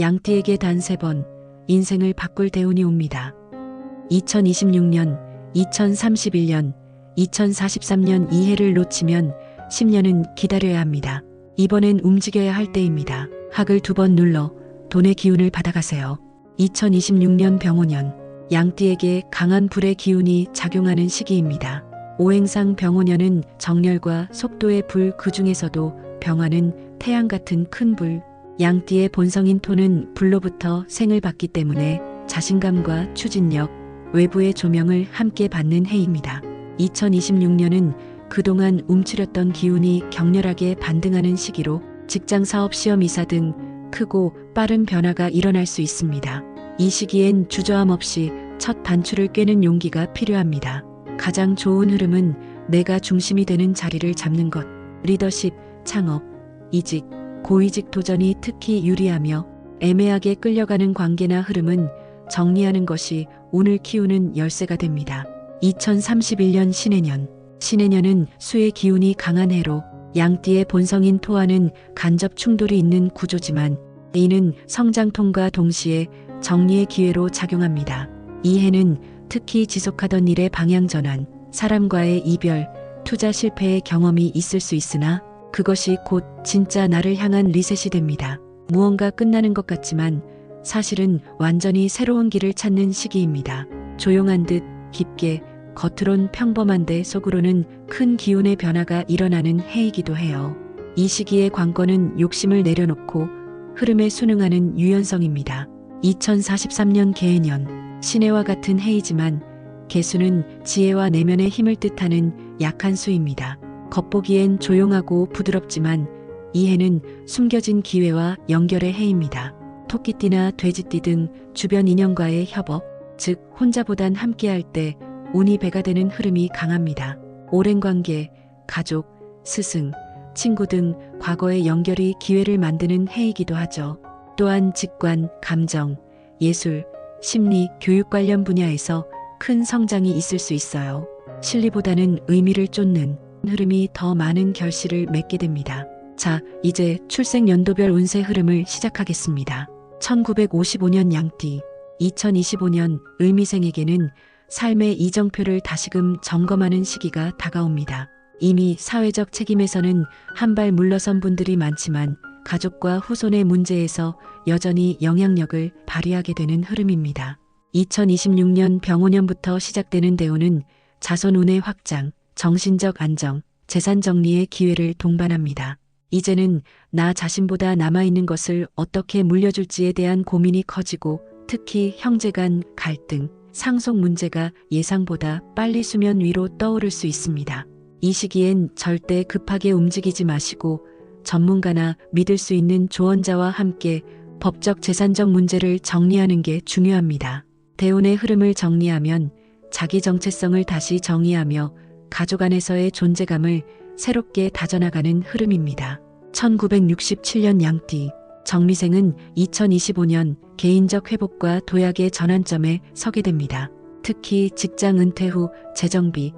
양띠에게 단 세 번 인생을 바꿀 대운이 옵니다. 2026년, 2031년, 2043년 이 해를 놓치면 10년은 기다려야 합니다. 이번엔 움직여야 할 때입니다. 학을 두 번 눌러 돈의 기운을 받아가세요. 2026년 병오년, 양띠에게 강한 불의 기운이 작용하는 시기입니다. 오행상 병오년은 정열과 속도의 불 그 중에서도 병화는 태양 같은 큰 불, 양띠의 본성인 토는 불로부터 생을 받기 때문에 자신감과 추진력, 외부의 조명을 함께 받는 해입니다. 2026년은 그동안 움츠렸던 기운이 격렬하게 반등하는 시기로 직장 사업 시험 이사 등 크고 빠른 변화가 일어날 수 있습니다. 이 시기엔 주저함 없이 첫 단추를 꿰는 용기가 필요합니다. 가장 좋은 흐름은 내가 중심이 되는 자리를 잡는 것, 리더십, 창업, 이직, 고위직 도전이 특히 유리하며 애매하게 끌려가는 관계나 흐름은 정리하는 것이 운을 키우는 열쇠가 됩니다. 2031년 신해년. 신해년은 수의 기운이 강한 해로 양띠의 본성인 토와는 간접 충돌이 있는 구조지만 이는 성장통과 동시에 정리의 기회로 작용합니다. 이 해는 특히 지속하던 일의 방향 전환, 사람과의 이별, 투자 실패의 경험이 있을 수 있으나 그것이 곧 진짜 나를 향한 리셋이 됩니다. 무언가 끝나는 것 같지만 사실은 완전히 새로운 길을 찾는 시기입니다. 조용한 듯 깊게 겉으론 평범한데 속으로는 큰 기운의 변화가 일어나는 해이기도 해요. 이 시기의 관건은 욕심을 내려놓고 흐름에 순응하는 유연성입니다. 2043년 개해년 신해와 같은 해이지만 개수는 지혜와 내면의 힘을 뜻하는 약한 수입니다. 겉보기엔 조용하고 부드럽지만 이 해는 숨겨진 기회와 연결의 해입니다. 토끼띠나 돼지띠 등 주변 인연과의 협업, 즉 혼자보단 함께할 때 운이 배가 되는 흐름이 강합니다. 오랜 관계, 가족, 스승, 친구 등 과거의 연결이 기회를 만드는 해이기도 하죠. 또한 직관, 감정, 예술, 심리, 교육 관련 분야에서 큰 성장이 있을 수 있어요. 실리보다는 의미를 쫓는 흐름이 더 많은 결실을 맺게 됩니다. 자, 이제 출생 연도별 운세 흐름을 시작하겠습니다. 1955년 양띠, 2025년 을미생에게는 삶의 이정표를 다시금 점검하는 시기가 다가옵니다. 이미 사회적 책임에서는 한 발 물러선 분들이 많지만 가족과 후손의 문제에서 여전히 영향력을 발휘하게 되는 흐름입니다. 2026년 병오년부터 시작되는 대우는 자손운의 확장, 정신적 안정, 재산 정리의 기회를 동반합니다. 이제는 나 자신보다 남아있는 것을 어떻게 물려줄지에 대한 고민이 커지고 특히 형제 간 갈등, 상속 문제가 예상보다 빨리 수면 위로 떠오를 수 있습니다. 이 시기엔 절대 급하게 움직이지 마시고 전문가나 믿을 수 있는 조언자와 함께 법적 재산적 문제를 정리하는 게 중요합니다. 대운의 흐름을 정리하면 자기 정체성을 다시 정의하며 가족 안에서의 존재감을 새롭게 다져나가는 흐름입니다. 1967년 양띠 정미생은 2025년 개인적 회복과 도약의 전환점에 서게 됩니다. 특히 직장 은퇴 후 재정비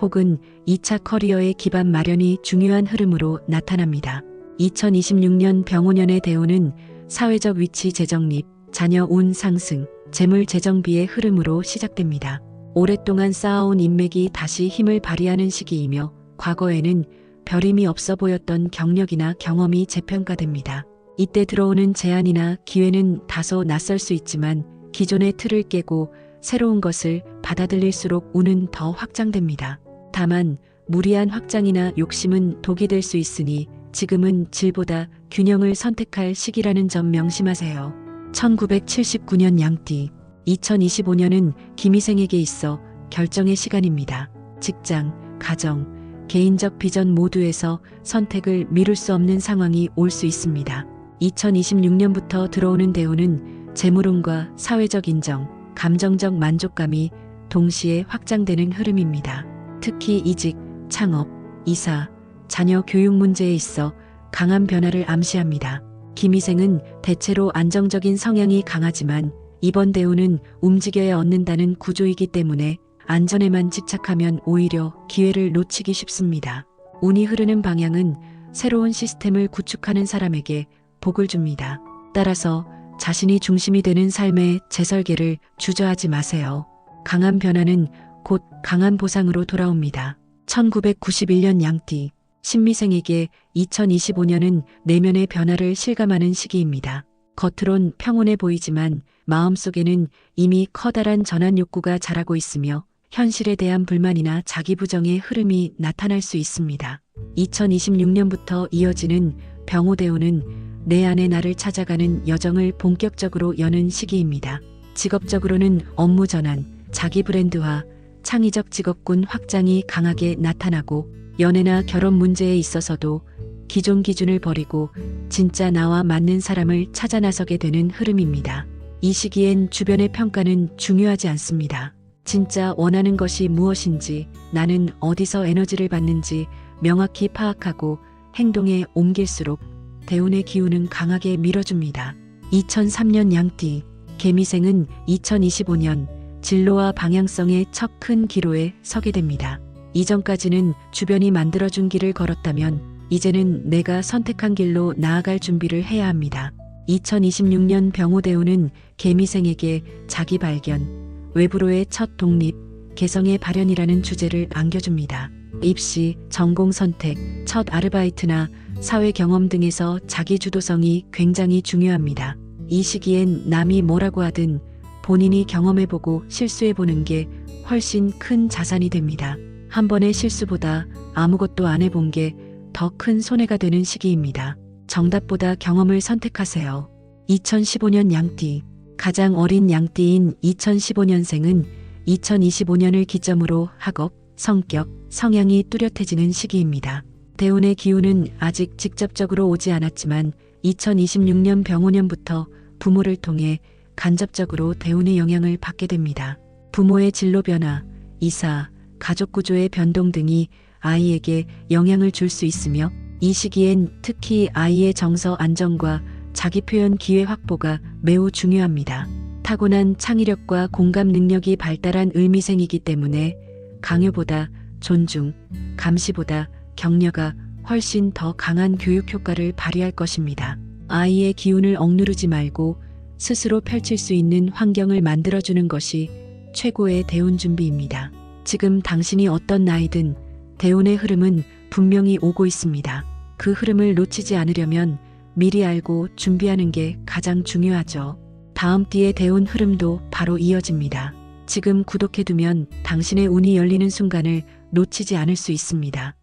혹은 2차 커리어의 기반 마련이 중요한 흐름으로 나타납니다. 2026년 병오년의 대우는 사회적 위치 재정립, 자녀 운 상승, 재물 재정비의 흐름으로 시작됩니다. 오랫동안 쌓아온 인맥이 다시 힘을 발휘하는 시기이며 과거에는 별 힘이 없어 보였던 경력이나 경험이 재평가됩니다. 이때 들어오는 제안이나 기회는 다소 낯설 수 있지만 기존의 틀을 깨고 새로운 것을 받아들일수록 운은 더 확장됩니다. 다만 무리한 확장이나 욕심은 독이 될 수 있으니 지금은 질보다 균형을 선택할 시기라는 점 명심하세요. 1979년 양띠 2025년은 김희생에게 있어 결정의 시간입니다. 직장, 가정, 개인적 비전 모두에서 선택을 미룰 수 없는 상황이 올 수 있습니다. 2026년부터 들어오는 대우는 재물운과 사회적 인정, 감정적 만족감이 동시에 확장되는 흐름입니다. 특히 이직, 창업, 이사, 자녀 교육 문제에 있어 강한 변화를 암시합니다. 김희생은 대체로 안정적인 성향이 강하지만 이번 대우는 움직여야 얻는다는 구조이기 때문에 안전에만 집착하면 오히려 기회를 놓치기 쉽습니다. 운이 흐르는 방향은 새로운 시스템을 구축하는 사람에게 복을 줍니다. 따라서 자신이 중심이 되는 삶의 재설계를 주저하지 마세요. 강한 변화는 곧 강한 보상으로 돌아옵니다. 1991년 양띠 신미생에게 2025년은 내면의 변화를 실감하는 시기입니다. 겉으론 평온해 보이지만 마음속에는 이미 커다란 전환 욕구가 자라고 있으며 현실에 대한 불만이나 자기 부정의 흐름이 나타날 수 있습니다. 2026년부터 이어지는 병호대우는 내 안의 나를 찾아가는 여정을 본격적으로 여는 시기입니다. 직업적으로는 업무 전환, 자기 브랜드화, 창의적 직업군 확장이 강하게 나타나고 연애나 결혼 문제에 있어서도 기존 기준을 버리고 진짜 나와 맞는 사람을 찾아 나서게 되는 흐름입니다. 이 시기엔 주변의 평가는 중요하지 않습니다. 진짜 원하는 것이 무엇인지, 나는 어디서 에너지를 받는지 명확히 파악하고 행동에 옮길수록 대운의 기운은 강하게 밀어줍니다. 2003년 양띠, 개미생은 2025년 진로와 방향성의 첫 큰 기로에 서게 됩니다. 이전까지는 주변이 만들어준 길을 걸었다면 이제는 내가 선택한 길로 나아갈 준비를 해야 합니다. 2026년 병호대우는 개미생에게 자기 발견, 외부로의 첫 독립, 개성의 발현이라는 주제를 안겨줍니다. 입시, 전공 선택, 첫 아르바이트나 사회 경험 등에서 자기 주도성이 굉장히 중요합니다. 이 시기엔 남이 뭐라고 하든 본인이 경험해보고 실수해보는 게 훨씬 큰 자산이 됩니다. 한 번의 실수보다 아무것도 안 해본 게 더 큰 손해가 되는 시기입니다. 정답보다 경험을 선택하세요. 2015년 양띠. 가장 어린 양띠인 2015년생은 2025년을 기점으로 학업, 성격, 성향이 뚜렷해지는 시기입니다. 대운의 기운은 아직 직접적으로 오지 않았지만 2026년 병호년부터 부모를 통해 간접적으로 대운의 영향을 받게 됩니다. 부모의 진로 변화, 이사, 가족 구조의 변동 등이 아이에게 영향을 줄 수 있으며 이 시기엔 특히 아이의 정서 안정과 자기 표현 기회 확보가 매우 중요합니다. 타고난 창의력과 공감 능력이 발달한 을미생이기 때문에 강요보다 존중, 감시보다 격려가 훨씬 더 강한 교육 효과를 발휘할 것입니다. 아이의 기운을 억누르지 말고 스스로 펼칠 수 있는 환경을 만들어주는 것이 최고의 대운 준비입니다. 지금 당신이 어떤 나이든 대운의 흐름은 분명히 오고 있습니다. 그 흐름을 놓치지 않으려면 미리 알고 준비하는 게 가장 중요하죠. 다음 띠의 대운 흐름도 바로 이어집니다. 지금 구독해두면 당신의 운이 열리는 순간을 놓치지 않을 수 있습니다.